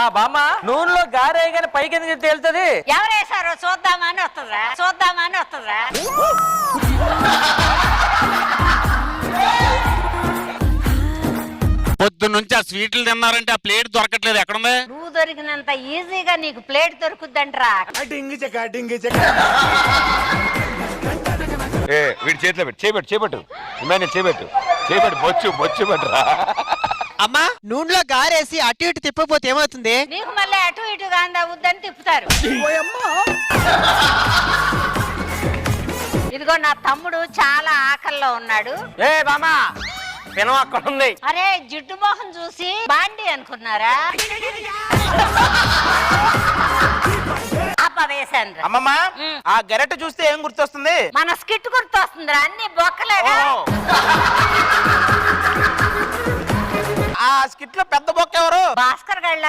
ఆ బామ్మ నూనెలో గారేగానే పైకి ఎందుకు తేలుతుంది? ఎవరేసారో చూద్దామని వస్తుందా? చూద్దామని వస్తుందా? పొద్దున్నుంచి ఆ స్వీట్లు తిన్నారంటే ఆ ప్లేట్ దొరకట్లేదు. ఎక్కడుంది? నువ్వు దొరికినంత ఈజీగా నీకు ప్లేట్ దొరుకుద్దంట్రా. ఏ వీడి చేతిలో పెట్టు. చేపెట్టు చేపట్టు. ఇమాని చేపెట్టు. చేపెట్టు. బొచ్చు బొచ్చు పట్టురా అమ్మా నూనెలో గారేసి అటు ఇటు తిప్పపోతే ఏమవుతుంది? నీకు మళ్ళీ అటు ఇటుగా అందవుద్దని తిప్పుతారు. ఇదిగో నా తమ్ముడు చాలా ఆకల్లో ఉన్నాడు. ఏ పినం అక్కడ ఉంది. అరే జిడ్డు మొహం చూసి బాండి అనుకున్నారా? అబ్బ వేశాను రా. అమ్మమ్మ. ఆ గరెట చూస్తే ఏం గుర్తొస్తుంది? మన స్కిట్ గుర్తొస్తుందిరా అన్ని బొక్కలేగా. ఆ స్కిట్లో పెద్ద బొక్క ఎవరు? భాస్కర్ గళ్ళ